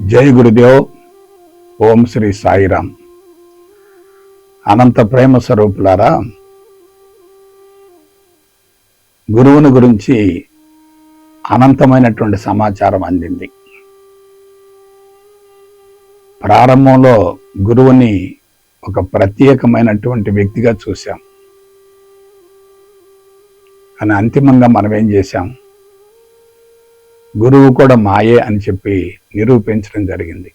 జై గురుదేవ్. ఓం శ్రీ సాయిరామ్. అనంత ప్రేమ స్వరూపులారా గురువుని గురించి అనంతమైనటువంటి సమాచారం అందింది. ప్రారంభంలో గురువుని ఒక ప్రత్యేకమైనటువంటి వ్యక్తిగా చూశాం. కానీ అంతిమంగా మనం ఏం చేశాం? గురువు కూడా మాయే అని చెప్పి నిరూపించడం జరిగింది.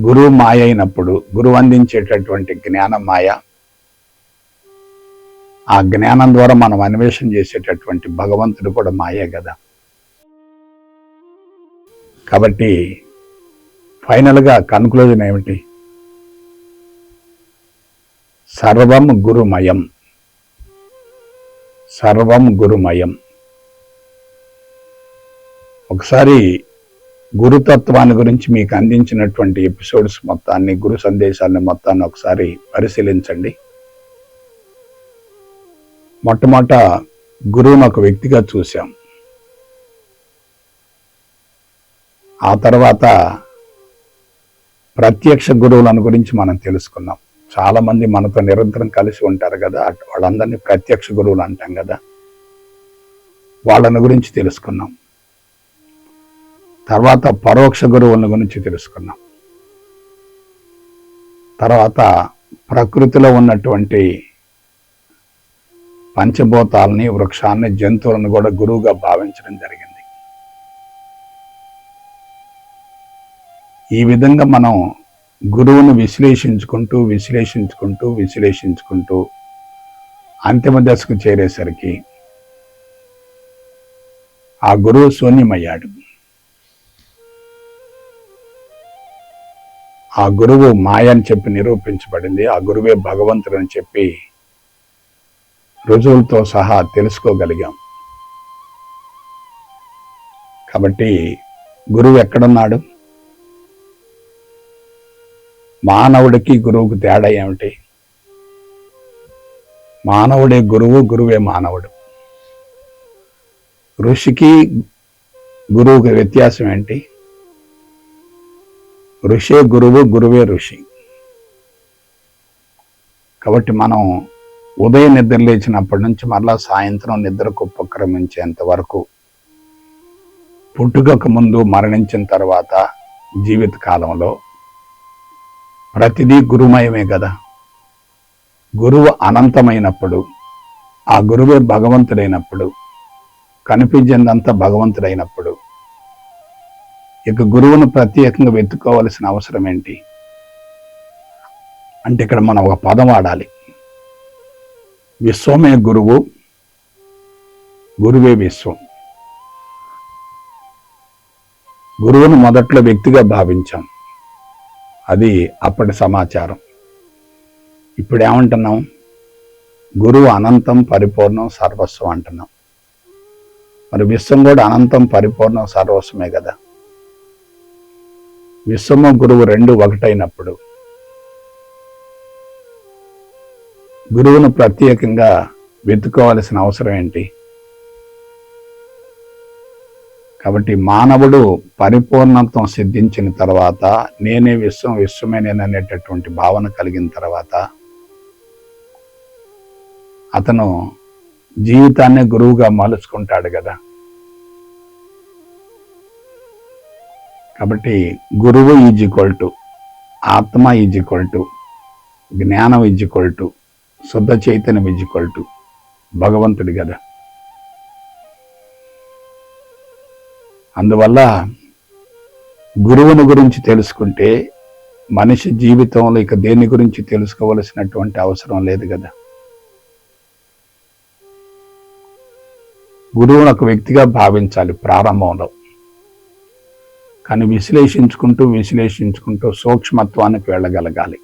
గురువు మాయ అయినప్పుడు గురువు అందించేటటువంటి జ్ఞానం మాయ. ఆ జ్ఞానం ద్వారా మనం అన్వేషణ చేసేటటువంటి భగవంతుడు కూడా మాయే కదా. కాబట్టి ఫైనల్గా కన్క్లూజన్ ఏమిటి? సర్వం గురుమయం. సర్వం గురుమయం. ఒకసారి గురుతత్వాన్ని గురించి మీకు అందించినటువంటి ఎపిసోడ్స్ మొత్తాన్ని గురు సందేశాన్ని మొత్తాన్ని ఒకసారి పరిశీలించండి. మొట్టమొదట గురువును ఒక వ్యక్తిగా చూశాం. ఆ తర్వాత ప్రత్యక్ష గురువులను గురించి మనం తెలుసుకున్నాం. చాలా మంది మనతో నిరంతరం కలిసి ఉంటారు కదా వాళ్ళందరినీ ప్రత్యక్ష గురువులు అంటాం కదా. వాళ్ళని గురించి తెలుసుకున్నాం. తర్వాత పరోక్ష గురువుల గురించి తెలుసుకున్నాం. తర్వాత ప్రకృతిలో ఉన్నటువంటి పంచభూతాలని వృక్షాన్ని జంతువులను కూడా గురువుగా భావించడం జరిగింది. ఈ విధంగా మనం గురువును విశ్లేషించుకుంటూ విశ్లేషించుకుంటూ విశ్లేషించుకుంటూ అంతిమ దశకు చేరేసరికి ఆ గురువు శూన్యమయ్యాడు. ఆ గురువు మాయ అని చెప్పి నిరూపించబడింది ఆ గురువే భగవంతుడు అని చెప్పి రుజువులతో సహా తెలుసుకోగలిగాం. కాబట్టి గురువు ఎక్కడున్నాడు? మానవుడికి గురువుకు తేడా ఏమిటి? మానవుడే గురువు గురువే మానవుడు. ఋషికి గురువుకి వ్యత్యాసం ఏంటి? ఋషే గురువు గురువే ఋషి. కాబట్టి మనం ఉదయం నిద్ర లేచినప్పటి నుంచి మరలా సాయంత్రం నిద్రకు ఉపక్రమించేంత వరకు పుట్టుకకు ముందు మరణించిన తర్వాత జీవిత కాలంలో ప్రతిదీ గురుమయమే కదా. గురువు అనంతమైనప్పుడు ఆ గురువే భగవంతుడైనప్పుడు కనిపించిందంతా భగవంతుడైనప్పుడు ఇక గురువును ప్రత్యేకంగా వెతుక్కోవలసిన అవసరం ఏంటి? అంటే ఇక్కడ మనం ఒక పదం వాడాలి. విశ్వమే గురువు గురువే విశ్వం. గురువును మొదట్లో వ్యక్తిగా భావించాం. అది అప్పటి సమాచారం. ఇప్పుడు ఏమంటున్నాం? గురువు అనంతం పరిపూర్ణం సర్వస్వం అంటున్నాం. మరి విశ్వం కూడా అనంతం పరిపూర్ణం సర్వస్వమే కదా? విశ్వము గురువు రెండు ఒకటైనప్పుడు. గురువును ప్రత్యేకంగా వెతుకోవాల్సిన అవసరం ఏంటి? కాబట్టి మానవుడు పరిపూర్ణత్వం సిద్ధించిన తర్వాత నేనే విశ్వం విశ్వమే నేననేటటువంటి భావన కలిగిన తర్వాత అతను జీవితాన్ని గురువుగా మలుచుకుంటాడు కదా. కాబట్టి గురువు ఈజ్ ఈక్వల్ టు ఆత్మ ఈజ్ ఈక్వల్ టు జ్ఞానం ఈజ్ ఈక్వల్ టు శుద్ధ చైతన్యం ఈజ్ ఈక్వల్ టు భగవంతుడి కదా. అందువల్ల గురువుని గురించి తెలుసుకుంటే మనిషి జీవితంలో ఇక దేని గురించి తెలుసుకోవలసినటువంటి అవసరం లేదు కదా. గురువును ఒక వ్యక్తిగా భావించాలి ప్రారంభంలో. కానీ విశ్లేషించుకుంటూ విశ్లేషించుకుంటూ సూక్ష్మత్వానికి వెళ్ళగలగాలి.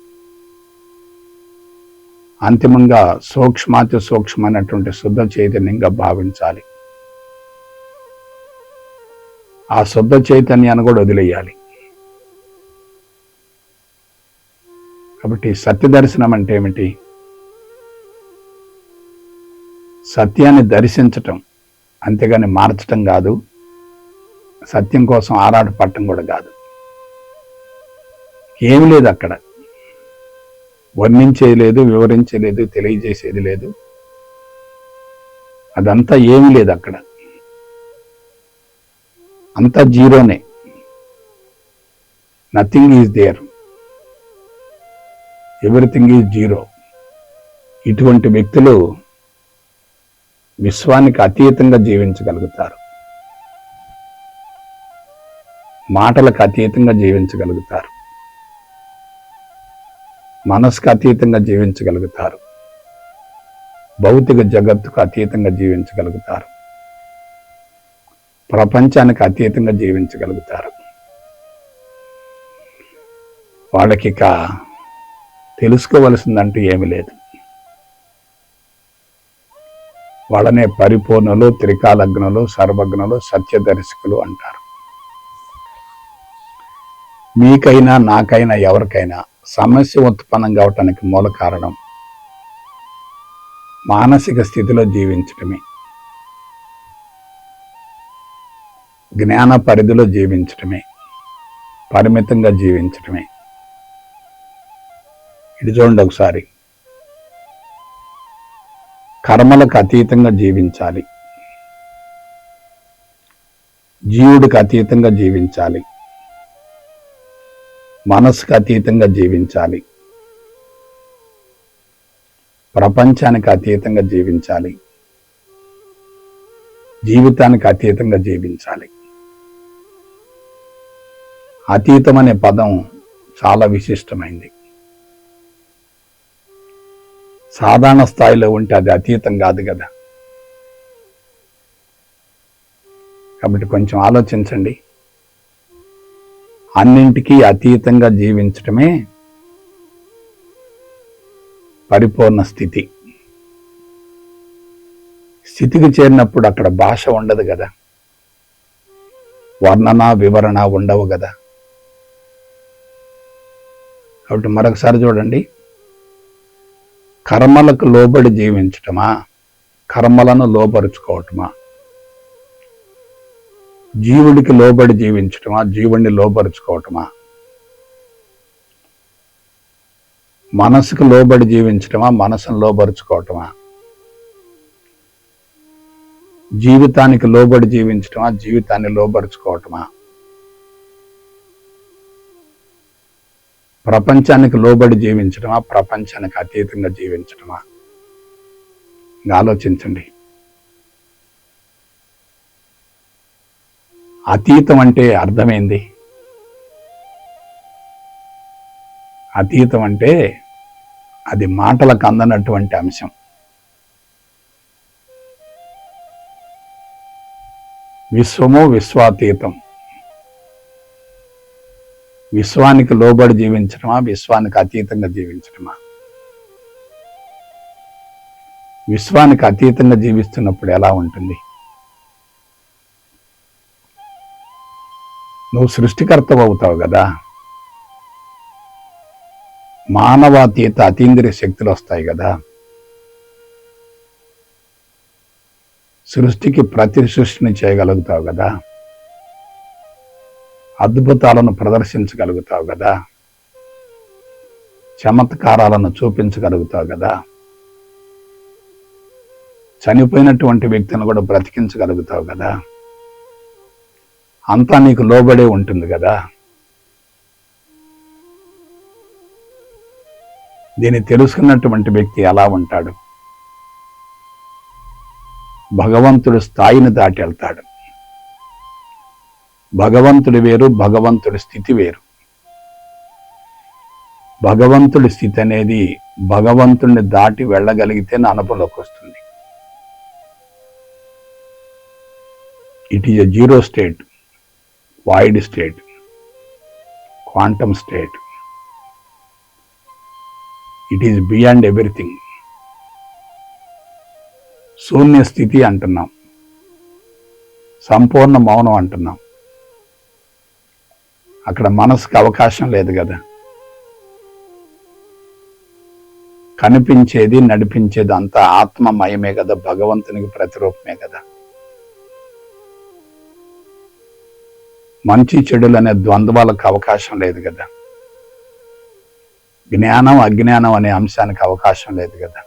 అంతిమంగా సూక్ష్మాతి సూక్ష్మమైనటువంటి శుద్ధ చైతన్యంగా భావించాలి. ఆ శుద్ధ చైతన్యాన్ని కూడా వదిలేయాలి. కాబట్టి సత్య దర్శనం అంటే ఏమిటి? సత్యాన్ని దర్శించటం అంతేగాని మార్చటం కాదు. సత్యం కోసం ఆరాట పట్టం కూడా కాదు. ఏమి లేదు అక్కడ. వర్ణించేది లేదు తెలియజేసేది లేదు. అదంతా ఏమి లేదు అక్కడ. అంతా జీరోనే. Nothing is there everything is zero ఇటువంటి వ్యక్తులు విశ్వానికి అతీతంగా జీవించగలుగుతారు. మాటలకు అతీతంగా జీవించగలుగుతారు. మనసుకు అతీతంగా జీవించగలుగుతారు. భౌతిక జగత్తుకు అతీతంగా జీవించగలుగుతారు. ప్రపంచానికి అతీతంగా జీవించగలుగుతారు. వాళ్ళకి ఇక తెలుసుకోవలసిందంటూ ఏమీ లేదు. వాళ్ళనే పరిపూర్ణలు త్రికాలగ్నులు సర్వజ్ఞులు సత్యదర్శకులు అంటారు. మీకైనా నాకైనా ఎవరికైనా సమస్య ఉత్పన్నం కావటానికి మూల కారణం మానసిక స్థితిలో జీవించటమే. జ్ఞాన పరిధిలో జీవించటమే. పరిమితంగా జీవించటమే. ఇది చూడండి ఒకసారి. కర్మలకు అతీతంగా జీవించాలి. జీవుడికి అతీతంగా జీవించాలి. మనసుకు అతీతంగా జీవించాలి. ప్రపంచానికి అతీతంగా జీవించాలి. జీవితానికి అతీతంగా జీవించాలి. అతీతం అనే పదం చాలా విశిష్టమైంది. సాధారణ స్థాయిలో ఉంటే అది అతీతం కాదు కదా. కాబట్టి కొంచెం ఆలోచించండి. అన్నింటికీ అతీతంగా జీవించటమే పరిపూర్ణ స్థితి. స్థితికి చేరినప్పుడు అక్కడ భాష ఉండదు కదా. వర్ణన వివరణ ఉండవు కదా. కాబట్టి మరొకసారి చూడండి. కర్మలకు లోబడి జీవించటమా? కర్మలను లోపరుచుకోవటమా జీవుడికి లోబడి జీవించటమా? జీవుడిని లోపరుచుకోవటమా మనసుకు లోబడి జీవించటమా? మనసును లోపరుచుకోవటమా జీవితానికి లోబడి జీవించటమా? జీవితాన్ని లోపరుచుకోవటమా ప్రపంచానికి లోబడి జీవించడమా ప్రపంచానికి అతీతంగా జీవించడమా ఆలోచించండి. అతీతం అంటే అర్థమైంది. అతీతం అంటే అది మాటలకు అందనటువంటి అంశం. విశ్వము విశ్వాతీతం. విశ్వానికి లోబడి జీవించడమా విశ్వానికి అతీతంగా జీవించడమా విశ్వానికి అతీతంగా జీవిస్తున్నప్పుడు ఎలా ఉంటుంది? నువ్వు సృష్టికర్త అవుతావు కదా. మానవాతీత అతీంద్రియ శక్తులు వస్తాయి కదా. సృష్టికి ప్రతి సృష్టిని చేయగలుగుతావు కదా. అద్భుతాలను ప్రదర్శించగలుగుతావు కదా. చమత్కారాలను చూపించగలుగుతావు కదా. చనిపోయినటువంటి వ్యక్తిని కూడా బ్రతికించగలుగుతావు కదా. అంతా నీకు లోబడే ఉంటుంది కదా. దీన్ని తెలుసుకున్నటువంటి వ్యక్తి ఎలా ఉంటాడు? భగవంతుడు స్థాయిని దాటి వెళ్తాడు. భగవంతుడి వేరు భగవంతుడి స్థితి వేరు. భగవంతుడి స్థితి అనేది భగవంతుడిని దాటి వెళ్ళగలిగితే నా అనుభవంలోకి వస్తుంది. It is a zero state void state quantum state it is beyond everything శూన్య స్థితి అంటున్నాం సంపూర్ణ మౌనం అంటున్నాం అక్కడ మనసుకు అవకాశం లేదు కదా కనిపించేది నడిపించేది అంతా ఆత్మమయమే కదా భగవంతునికి ప్రతిరూపమే కదా మంచి చెడులు అనే ద్వంద్వాలకు అవకాశం లేదు కదా. జ్ఞానం అజ్ఞానం అనే అంశానికి అవకాశం లేదు కదా.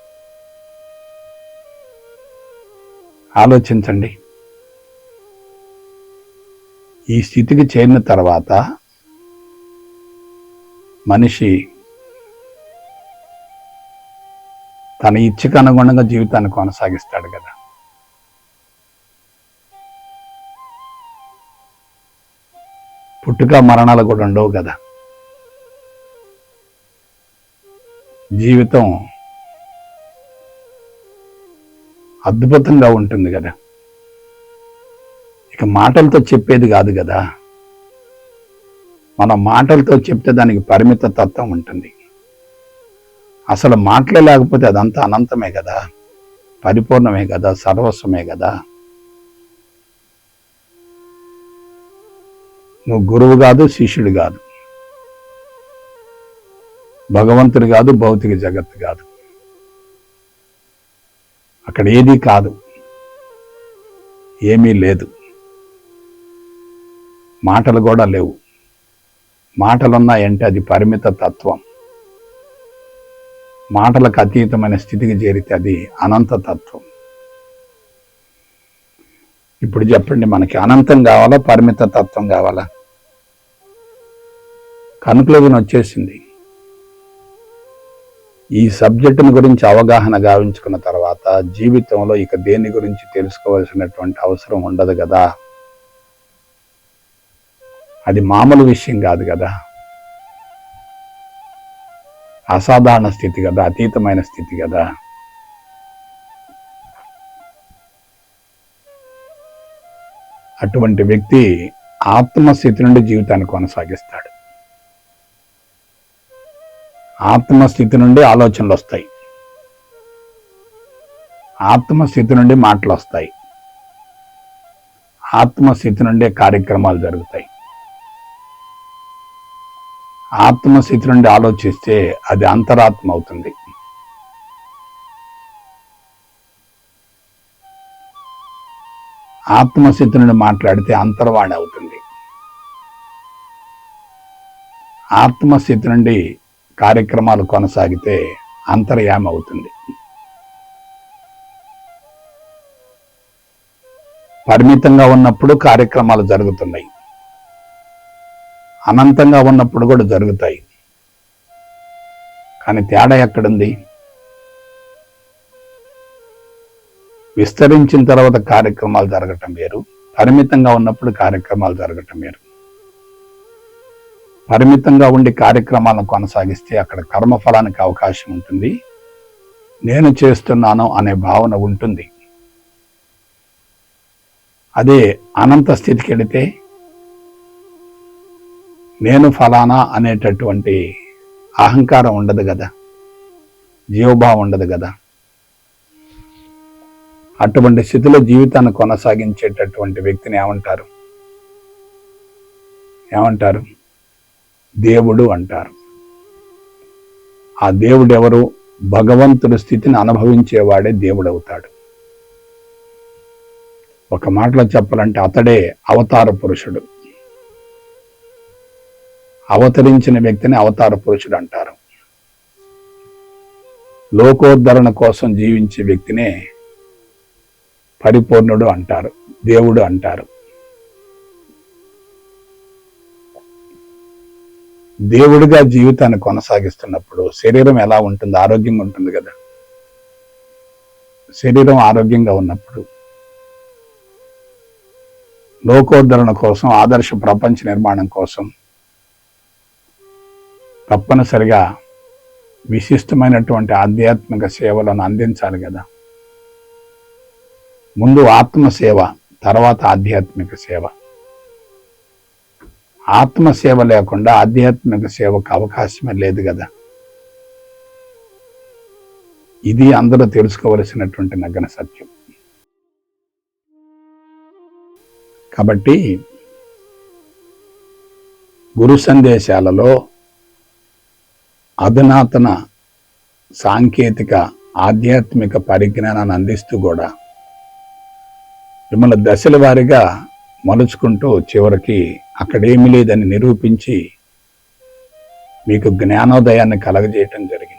ఆలోచించండి. ఈ స్థితికి చేరిన తర్వాత మనిషి తన ఇచ్చకు అనుగుణంగా జీవితాన్ని కొనసాగిస్తాడు కదా. పుట్టుక మరణాలు కూడా ఉండవు కదా. జీవితం అద్భుతంగా ఉంటుంది కదా. ఇక మాటలతో చెప్పేది కాదు కదా. మన మాటలతో చెప్తే దానికి పరిమిత తత్వం ఉంటుంది. అసలు మాటలే లేకపోతే అదంతా అనంతమే కదా. పరిపూర్ణమే కదా సర్వస్వమే కదా. నువ్వు గురువు కాదు శిష్యుడు కాదు. భగవంతుడు కాదు భౌతిక జగత్తు కాదు. అక్కడ ఏదీ కాదు. ఏమీ లేదు. మాటలు కూడా లేవు. మాటలున్నాయంటే అది పరిమిత తత్వం. మాటలకు అతీతమైన స్థితికి చేరితే అది అనంత తత్వం. ఇప్పుడు చెప్పండి మనకి అనంతం కావాలా పరిమిత తత్వం కావాలా? కన్క్లూజన్ వచ్చేసింది. ఈ సబ్జెక్టును గురించి అవగాహన గావించుకున్న తర్వాత జీవితంలో ఇక దేని గురించి తెలుసుకోవాల్సినటువంటి అవసరం ఉండదు కదా. అది మామూలు విషయం కాదు కదా. అసాధారణ స్థితి కదా అతీతమైన స్థితి కదా. అటువంటి వ్యక్తి ఆత్మస్థితి నుండి జీవితాన్ని కొనసాగిస్తాడు. ఆత్మస్థితి నుండి ఆలోచనలు వస్తాయి. ఆత్మస్థితి నుండి మాటలు వస్తాయి. ఆత్మస్థితి నుండే కార్యక్రమాలు జరుగుతాయి. ఆత్మస్థితి నుండి ఆలోచిస్తే అది అంతరాత్మ అవుతుంది. ఆత్మస్థితి నుండి మాట్లాడితే అంతర్వాణి అవుతుంది. ఆత్మస్థితి నుండి కార్యక్రమాలు కొనసాగితే అంతర్యామ అవుతుంది పరిమితంగా ఉన్నప్పుడు కార్యక్రమాలు జరుగుతున్నాయి. అనంతంగా ఉన్నప్పుడు కూడా జరుగుతాయి. కానీ తేడా ఎక్కడుంది? విస్తరించిన తర్వాత కార్యక్రమాలు జరగటం వేరు. పరిమితంగా ఉన్నప్పుడు కార్యక్రమాలు జరగటం వేరు. పరిమితంగా ఉండి కార్యక్రమాలను కొనసాగిస్తే అక్కడ కర్మఫలానికి అవకాశం ఉంటుంది. నేను చేస్తున్నాను అనే భావన ఉంటుంది. అదే అనంత స్థితికి వెళితే నేను ఫలానా అనేటటువంటి అహంకారం ఉండదు కదా. జీవభావం ఉండదు కదా. అటువంటి స్థితిలో జీవితాన్ని కొనసాగించేటటువంటి వ్యక్తిని ఏమంటారు? ఏమంటారు? దేవుడు అంటారు. ఆ దేవుడు ఎవరు భగవంతుడి స్థితిని అనుభవించేవాడే దేవుడు అవుతాడు ఒక మాటలో చెప్పాలంటే అతడే అవతార పురుషుడు. అవతరించిన వ్యక్తిని అవతార పురుషుడు అంటారు. లోకోద్ధరణ కోసం జీవించే వ్యక్తినే పరిపూర్ణుడు అంటారు. దేవుడు అంటారు. దేవుడిగా జీవితాన్ని కొనసాగిస్తున్నప్పుడు శరీరం ఎలా ఉంటుంది? ఆరోగ్యంగా ఉంటుంది కదా. శరీరం ఆరోగ్యంగా ఉన్నప్పుడు లోకోద్ధరణ కోసం ఆదర్శ ప్రపంచ నిర్మాణం కోసం తప్పనిసరిగా విశిష్టమైనటువంటి ఆధ్యాత్మిక సేవలను అందించాలి కదా. ముందు ఆత్మ సేవ తర్వాత ఆధ్యాత్మిక సేవ. ఆత్మ సేవ లేకుండా ఆధ్యాత్మిక సేవకు అవకాశమే లేదు కదా. ఇది అందరూ తెలుసుకోవలసినటువంటి నగ్న సత్యం. కాబట్టి గురు సందేశాలలో అధునాతన సాంకేతిక ఆధ్యాత్మిక పరిజ్ఞానాన్ని అందిస్తూ కూడా మిమ్మల్ని దశల వారీగా మలుచుకుంటూ చివరికి అక్కడేమి లేదని నిరూపించి మీకు జ్ఞానోదయాన్ని కలగజేయటం జరిగింది.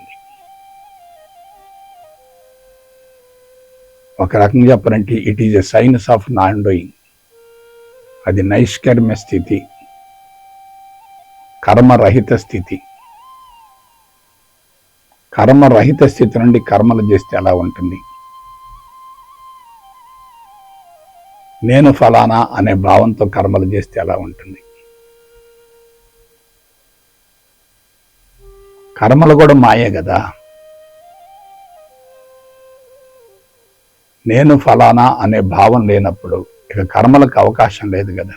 ఒక రకంగా చెప్పాలంటే it is a science of non doing అది నైష్కర్మ్య స్థితి. కర్మరహిత స్థితి. కర్మరహిత స్థితి నుండి కర్మలు చేస్తే ఎలా ఉంటుంది? నేను ఫలానా అనే భావంతో కర్మలు చేస్తే ఎలా ఉంటుంది. కర్మలు కూడా మాయే కదా. నేను ఫలానా అనే భావం లేనప్పుడు ఇక కర్మలకు అవకాశం లేదు కదా.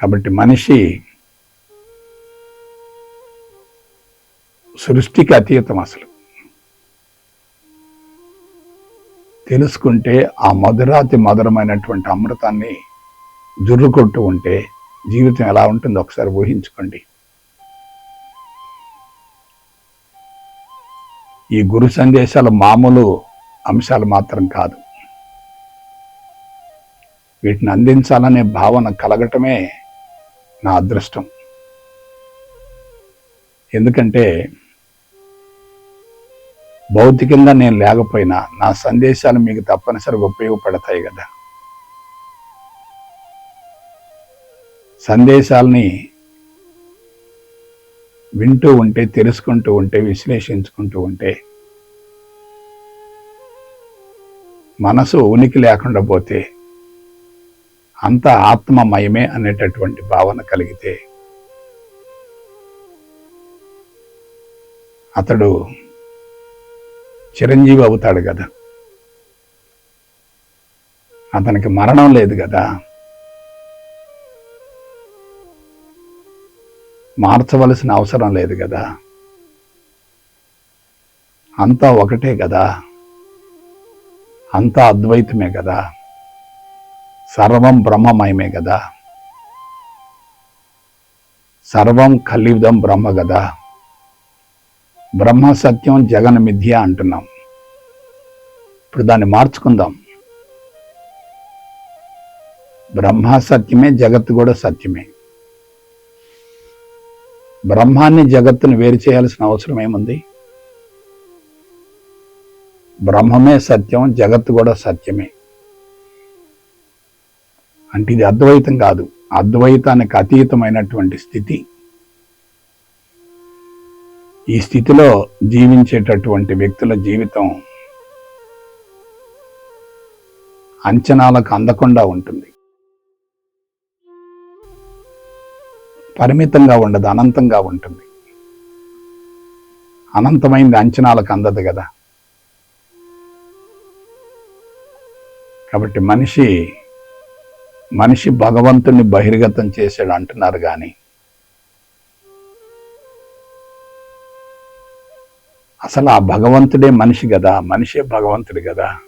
కాబట్టి మనిషి సృష్టికి అతీతం అసలు. తెలుసుకుంటే ఆ మధురాతి మధురమైనటువంటి అమృతాన్ని జుర్రుకొట్టు ఉంటే జీవితం ఎలా ఉంటుందో ఒకసారి ఊహించుకోండి. ఈ గురు సందేశాలు మామూలు అంశాలు మాత్రం కాదు. వీటిని అందించాలనే భావన కలగటమే నా అదృష్టం. ఎందుకంటే భౌతికంగా నేను లేకపోయినా నా సందేశాలు మీకు తప్పనిసరిగా ఉపయోగపడతాయి కదా. సందేశాలని వింటూ ఉంటే తెలుసుకుంటూ ఉంటే విశ్లేషించుకుంటూ ఉంటే మనసు ఉనికి లేకుండా పోతే అంత ఆత్మమయమే అనేటటువంటి భావన కలిగితే అతడు చిరంజీవి అవుతాడు కదా. అతనికి మరణం లేదు కదా. మార్చవలసిన అవసరం లేదు కదా. అంతా ఒకటే కదా. అంతా అద్వైతమే కదా. సర్వం బ్రహ్మమయమే కదా. సర్వం కలియుధం బ్రహ్మ కదా. బ్రహ్మ సత్యం జగన్ మిథ్య అంటున్నాం. ఇప్పుడు దాన్ని మార్చుకుందాం. బ్రహ్మ సత్యమే జగత్తు కూడా సత్యమే. బ్రహ్మాన్ని జగత్తును వేరు చేయాల్సిన అవసరం ఏముంది? బ్రహ్మమే సత్యం జగత్ కూడా సత్యమే. అంటే ఇది అద్వైతం కాదు. అద్వైతానికి అతీతమైనటువంటి స్థితి. ఈ స్థితిలో జీవించేటటువంటి వ్యక్తుల జీవితం అంచనాలకు అందకుండా ఉంటుంది. పరిమితంగా ఉండదు అనంతంగా ఉంటుంది. అనంతమైంది అంచనాలకు అందదు కదా. కాబట్టి మనిషి మనిషి భగవంతుణ్ణి బహిర్గతం చేశాడు అంటున్నారు కానీ అసలు ఆ భగవంతుడే మనిషి కదా మనిషే భగవంతుడు కదా.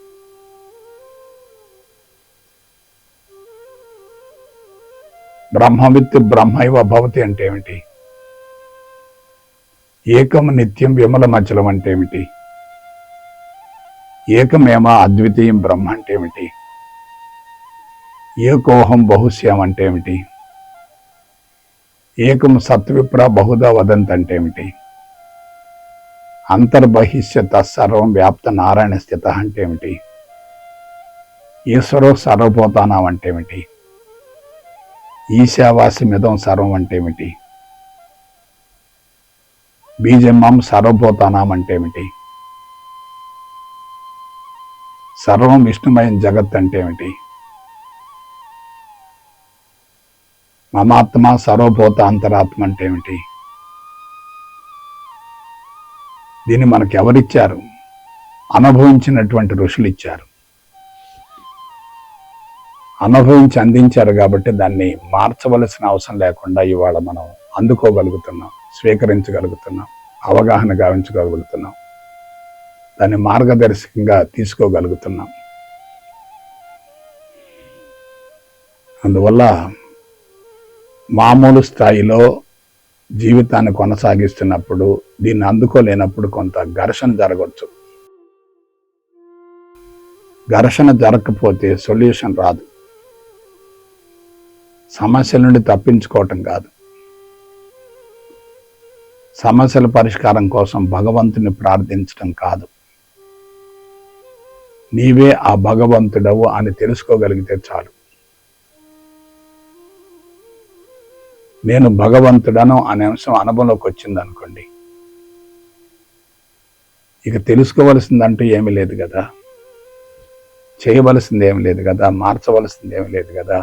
బ్రహ్మవిత్ బ్రహ్మైవ భవతి అంటే ఏమిటి? ఏకం నిత్యం విమల మచలం అంటే ఏమిటి? ఏకమేమ అద్వితీయం బ్రహ్మ అంటే ఏమిటి? ఏకోహం బహుశ్యం అంటే ఏమిటి? ఏకం సత్విప్ర బహుదా వదంత్ అంటే ఏమిటి? అంతర్బహిష్యత సర్వం వ్యాప్త నారాయణ స్థిత అంటే ఏమిటి? ఈశ్వరో సర్వపోతానం అంటే ఏమిటి? ఈశావాస్యమిదం సర్వం అంటే ఏమిటి? బీజమ్మం సర్వపోతానం అంటే ఏమిటి? సర్వం విష్ణుమయం జగత్ అంటే ఏమిటి? మమాత్మ సర్వభూత అంతరాత్మ అంటే ఏమిటి? దీన్ని మనకు ఎవరిచ్చారు అనుభవించినటువంటి ఋషులు ఇచ్చారు అనుభవించి అందించారు కాబట్టి దాన్ని మార్చవలసిన అవసరం లేకుండా ఇవాళ మనం అందుకోగలుగుతున్నాం స్వీకరించగలుగుతున్నాం అవగాహన గావించగలుగుతున్నాం. దాన్ని మార్గదర్శకంగా తీసుకోగలుగుతున్నాం. అందువల్ల మామూలు స్థాయిలో జీవితాన్ని కొనసాగిస్తున్నప్పుడు దీన్ని అందుకోలేనప్పుడు కొంత ఘర్షణ జరగవచ్చు ఘర్షణ జరగకపోతే సొల్యూషన్ రాదు. సమస్యల నుండి తప్పించుకోవటం కాదు. సమస్యల పరిష్కారం కోసం భగవంతుని ప్రార్థించటం కాదు. నీవే ఆ భగవంతుడవు అని తెలుసుకోగలిగితే చాలు. నేను భగవంతుడను అనే అంశం అనుభవంలోకి వచ్చింది అనుకోండి ఇక తెలుసుకోవలసిందంటూ ఏమీ లేదు కదా. చేయవలసింది ఏమి లేదు కదా. మార్చవలసింది ఏమి లేదు కదా.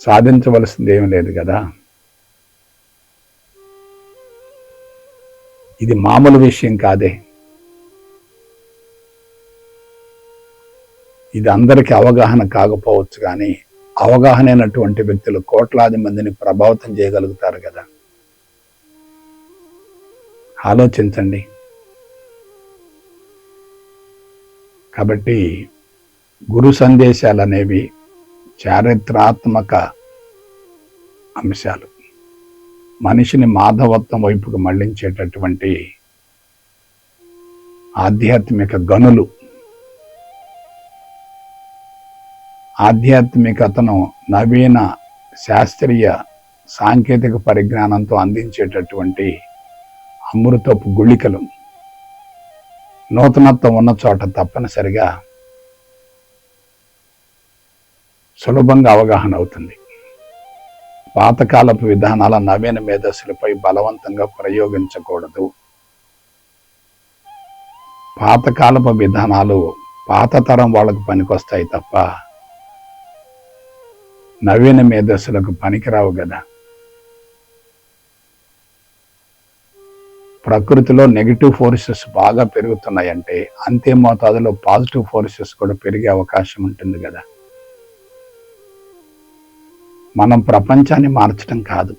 సాధించవలసింది ఏమి లేదు కదా. ఇది మామూలు విషయం కాదే. ఇది అందరికీ అవగాహన కాకపోవచ్చు కానీ అవగాహన అయినటువంటి వ్యక్తులు కోట్లాది మందిని ప్రభావితం చేయగలుగుతారు కదా. ఆలోచించండి. కాబట్టి గురు సందేశాలు అనేవి చారిత్రాత్మక అంశాలు. మనిషిని మాధవత్వం వైపుకు మళ్ళించేటటువంటి ఆధ్యాత్మిక గనులు ఆధ్యాత్మికతను నవీన శాస్త్రీయ సాంకేతిక పరిజ్ఞానంతో అందించేటటువంటి అమృతపు గుళికలు నూతనత్వం ఉన్న చోట తప్పనిసరిగా సులభంగా అవగాహన అవుతుంది. పాతకాలపు విధానాల నవీన మేధస్సులపై బలవంతంగా ప్రయోగించకూడదు. పాతకాలపు విధానాలు పాత తరం వాళ్ళకు పనికొస్తాయి తప్ప నవీన మేధస్సులకు పనికిరావు కదా ప్రకృతిలో నెగిటివ్ ఫోర్సెస్ బాగా పెరుగుతున్నాయంటే అంతే మోతాదులో పాజిటివ్ ఫోర్సెస్ కూడా పెరిగే అవకాశం ఉంటుంది కదా మనం ప్రపంచాన్ని మార్చడం కాదు.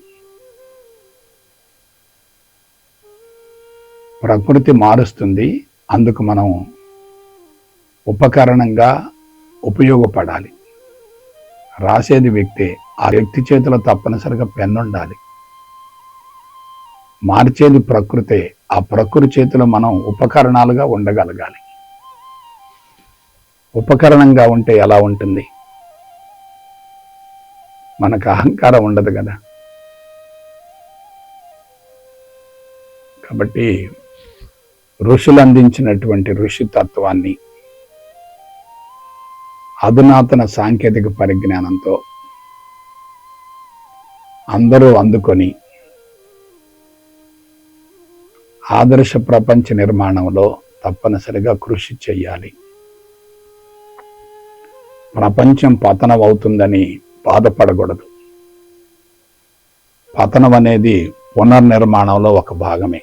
ప్రకృతి మారుస్తుంది అందుకు మనం ఉపకరణంగా ఉపయోగపడాలి. రాసేది వ్యక్తే ఆ వ్యక్తి చేతిలో తప్పనిసరిగా పెన్నుండాలి మార్చేది ప్రకృతే ఆ ప్రకృతి చేతిలో మనం ఉపకరణాలుగా ఉండగలగాలి. ఉపకరణంగా ఉంటే ఎలా ఉంటుంది? మనకు అహంకారం ఉండదు కదా. కాబట్టి ఋషులు అందించినటువంటి ఋషి తత్వాన్ని అధునాతన సాంకేతిక పరిజ్ఞానంతో అందరూ అందుకొని ఆదర్శ ప్రపంచ నిర్మాణంలో తప్పనిసరిగా కృషి చేయాలి. ప్రపంచం పతనం అవుతుందని బాధపడకూడదు. పతనం అనేది పునర్నిర్మాణంలో ఒక భాగమే.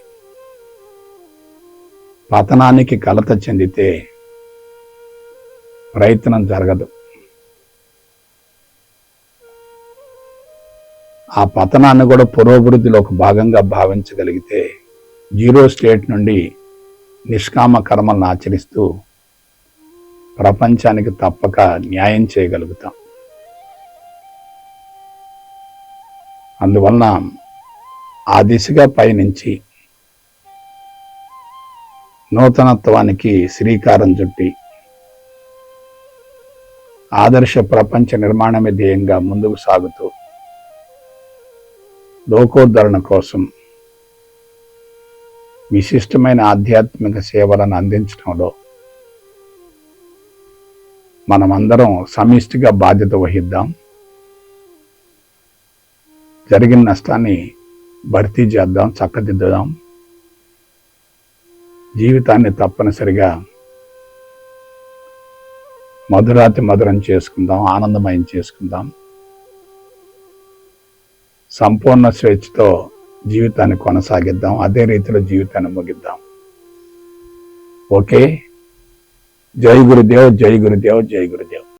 పతనానికి కలత చెందితే ప్రయత్నం జరగదు. ఆ పతనాన్ని కూడా పురోభివృద్ధిలో ఒక భాగంగా భావించగలిగితే జీరో స్టేట్ నుండి నిష్కామ కర్మలను ఆచరిస్తూ ప్రపంచానికి తప్పక న్యాయం చేయగలుగుతాం. అందువలన ఆ దిశగా పయనించి నూతనత్వానికి శ్రీకారం చుట్టి ఆదర్శ ప్రపంచ నిర్మాణమే ధ్యేయంగా ముందుకు సాగుతూ లోకోద్ధరణ కోసం విశిష్టమైన ఆధ్యాత్మిక సేవలను అందించడంలో మనమందరం సమిష్టిగా బాధ్యత వహిద్దాం. జరిగిన నష్టాన్ని భర్తీ చేద్దాం చక్కదిద్దుదాం. జీవితాన్ని తప్పనిసరిగా మధురాతి మధురం చేసుకుందాం ఆనందమయం చేసుకుందాం. సంపూర్ణ స్వేచ్ఛతో జీవితాన్ని కొనసాగిద్దాం అదే రీతిలో జీవితాన్ని ముగిద్దాం. ఓకే? జై గురుదేవ్ జై గురుదేవ్ జై గురుదేవ్.